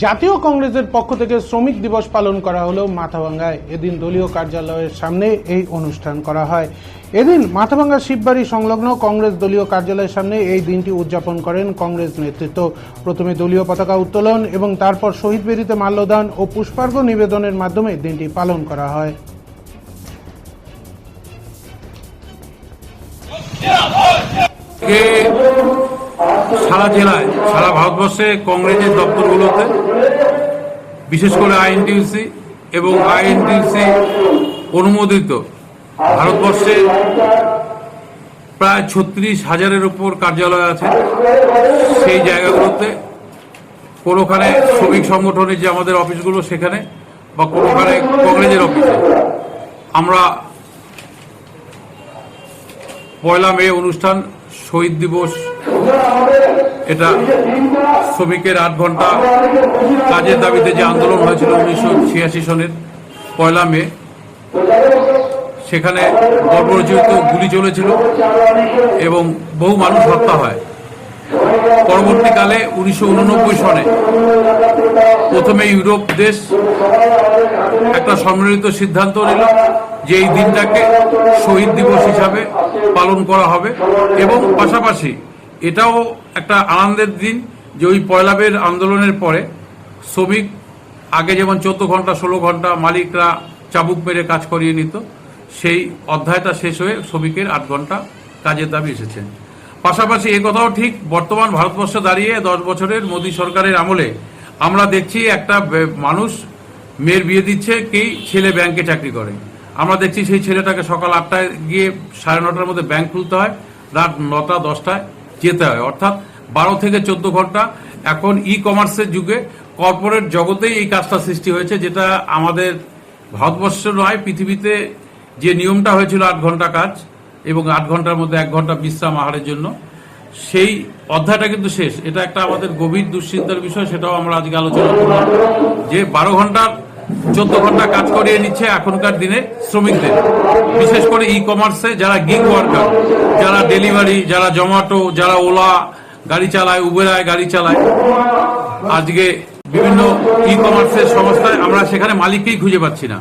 জাতীয় কংগ্রেসের পক্ষ থেকে শ্রমিক দিবস পালন করা হলেও মাথাভাঙ্গায়। এদিন দলীয় কার্যালয়ের সামনে এই অনুষ্ঠান করা হয়। এদিন মাথাভাঙ্গা শিববাড়ি সংলগ্ন কংগ্রেস দলীয় কার্যালয়ের সামনে এই দিনটি উদযাপন করেন কংগ্রেস নেতৃত্ব। প্রথমে দলীয় পতাকা উত্তোলন এবং তারপর শহীদ বেদিতে মাল্যদান ও পুষ্পার্ঘ্য নিবেদনের মাধ্যমে দিনটি পালন করা হয়। আজকে সারা জেলায়, সারা ভারতবর্ষে কংগ্রেসের দপ্তরগুলোতে, বিশেষ করে আইএনটিউসি এবং আইএনটিউসি অনুমোদিত ভারতবর্ষে প্রায় ছত্রিশ হাজারের উপর কার্যালয় আছে। সেই জায়গাগুলোতে কোনোখানে শ্রমিক সংগঠনের যে আমাদের অফিসগুলো সেখানে বা কোনোখানে কংগ্রেসের অফিসে। আমরা পয়লা মে অনুষ্ঠান শহীদ দিবস, এটা শ্রমিকের আট ঘণ্টা কাজের দাবিতে যে আন্দোলন হয়েছিল উনিশশো ছিয়াশি সনের পয়লা মে, সেখানে বর্বরচিত গুলি চলেছিল এবং বহু মানুষ হত্যা হয়। পরবর্তীকালে উনিশশো উননব্বই সনে প্রথমে ইউরোপ দেশ একটা সম্মিলিত সিদ্ধান্ত নিল। যে এই দিনটাকে শহীদ দিবস হিসাবে পালন করা হবে এবং পাশাপাশি এটাও একটা আনন্দের দিন যে ওই পয়লাবের আন্দোলনের পরে শ্রমিক আগে যেমন চোদ্দ ঘণ্টা, ষোলো ঘণ্টা মালিকরা চাবুক মেরে কাজ করিয়ে নিত, সেই অধ্যায়টা শেষ হয়ে শ্রমিকের আট ঘণ্টা কাজের দাবি এসেছেন পাশাপাশি এ কথাও ঠিক, বর্তমান ভারতবর্ষে দাঁড়িয়ে দশ বছরের মোদী সরকারের আমলে আমরা দেখছি একটা মানুষ মেয়ের বিয়ে দিচ্ছে, কি ছেলে ব্যাংকে চাকরি করে। আমরা দেখছি সেই ছেলেটাকে সকাল আটটায় গিয়ে সাড়ে নটার মধ্যে ব্যাংক খুলতে হয়, রাত নটা, দশটায় যেতে হয়। অর্থাৎ বারো থেকে চোদ্দ ঘণ্টা এখন ই কমার্সের যুগে কর্পোরেট জগতেই এই কাজটা সৃষ্টি হয়েছে, যেটা আমাদের ভারতবর্ষ নয়, পৃথিবীতে যে নিয়মটা হয়েছিল আট ঘণ্টা কাজ এবং আট ঘণ্টার মধ্যে এক ঘণ্টা বিশ্রাম আহারের জন্য, সেই অধ্যায়টা কিন্তু শেষ। এটা একটা আমাদের গভীর দুশ্চিন্তার বিষয়, সেটাও আমরা আজকে আলোচনা করলাম যে বারো ঘণ্টার চোদ্দ ঘণ্টা কাজ করিয়ে নিচ্ছে এখনকার দিনে শ্রমিকদের। বিশেষ করে ই কমার্সে যারা গিগ ওয়ার্কার যারা ডেলিভারি যারা জোম্যাটো যারা ওলা গাড়ি চালায় উবেরায় গাড়ি চালায়। আজকে বিভিন্ন ই কমার্সের সংস্থায় আমরা সেখানে মালিককেই খুঁজে পাচ্ছি না।